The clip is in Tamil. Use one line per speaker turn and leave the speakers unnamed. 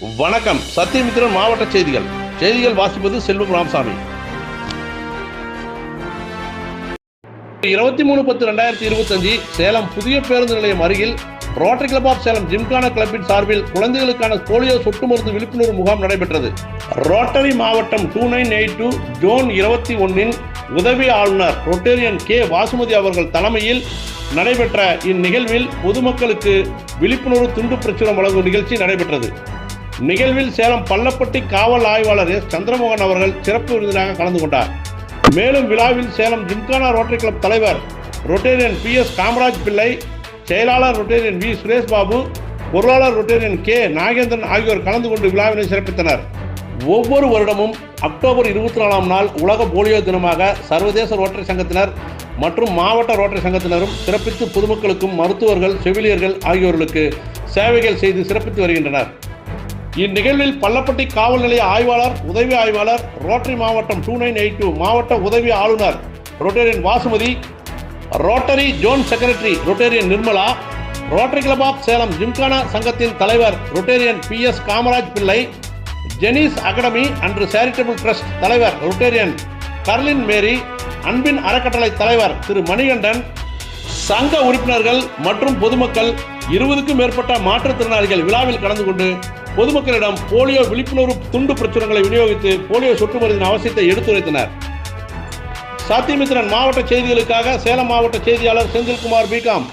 வணக்கம். சத்தியமித்திரன் மாவட்ட செய்திகள். செய்திகள் வாசிப்பது செல்வம் ராமசாமி இருபத்தி மூணு பத்து ரெண்டாயிரத்தி இருபத்தஞ்சு சேலம் புதிய பேருந்து நிலையம் அருகில் rotary club of Salem Gymkhana கிளப்பின் சார்பில் குழந்தைகளுக்கான போலியோ சொட்டு மருந்து விழிப்புணர்வு முகாம் நடைபெற்றது. ரோட்டரி மாவட்டம் two nine eight two zone இருபத்தி ஒன்னின் உதவி ஆளுநர் ரொட்டேரியன் கே. வாசுமதி அவர்கள் தலைமையில் நடைபெற்ற இந்நிகழ்வில் பொதுமக்களுக்கு விழிப்புணர்வு துண்டு பிரச்சுரம் வழங்கும் நிகழ்ச்சி நடைபெற்றது. நிகழ்வில் சேலம் பள்ளப்பட்டி காவல் ஆய்வாளர் எஸ். சந்திரமோகன் அவர்கள் சிறப்பு விருந்தினராக கலந்து கொண்டார். மேலும் விழாவில் சேலம் ஜிம்கானா ரோட்டரி கிளப் தலைவர் rotarian P S Kamaraj Pillai செயலாளர் ரொட்டேரியன் வி சுரேஷ் பாபு பொருளாளர் ரொட்டேரியன் கே நாகேந்திரன் ஆகியோர் கலந்து கொண்டு விழாவினை சிறப்பித்தனர். ஒவ்வொரு வருடமும் அக்டோபர் இருபத்தி நாலாம் நாள் உலக போலியோ தினமாக சர்வதேச ரோட்டரி சங்கத்தினர் மற்றும் மாவட்ட ரோட்டரி சங்கத்தினரும் சிறப்பித்து பொதுமக்களுக்கும் மருத்துவர்கள் செவிலியர்கள் ஆகியோர்களுக்கு சேவைகள் செய்து சிறப்பித்து வருகின்றனர். இந்நிகழ்வில் பள்ளப்பட்டி காவல் நிலைய ஆய்வாளர் உதவி ஆய்வாளர் ரோட்டரி மாவட்டம் டூ நைன் எயிட் டூ மாவட்ட உதவி ஆளுநர் rotarian Vasumathi rotary zone secretary rotarian Nirmala rotary club of Salem Gymkhana சங்கத்தின் தலைவர் rotarian P S Kamaraj Pillai Jenneys academy அன்று சேரிட்டபிள் ட்ரஸ்ட் தலைவர் ரொட்டேரியன் கர்லின் மேரி அன்பின் அறக்கட்டளை தலைவர் திரு மணிகண்டன் சங்க உறுப்பினர்கள் மற்றும் பொதுமக்கள் இருபதுக்கும் மேற்பட்ட மாற்றுத்திறனாளிகள் விழாவில் கலந்து கொண்டு பொதுமக்களிடம் போலியோ விழிப்புணர்வு துண்டு பிரச்சுரங்களை விநியோகித்து போலியோ சொட்டு மருந்தின் அவசியத்தை எடுத்துரைத்தனர். சாத்தியமித்திரன் மாவட்ட செய்திகளுக்காக சேலம் மாவட்ட செய்தியாளர் செந்தில்குமார் பிகாம்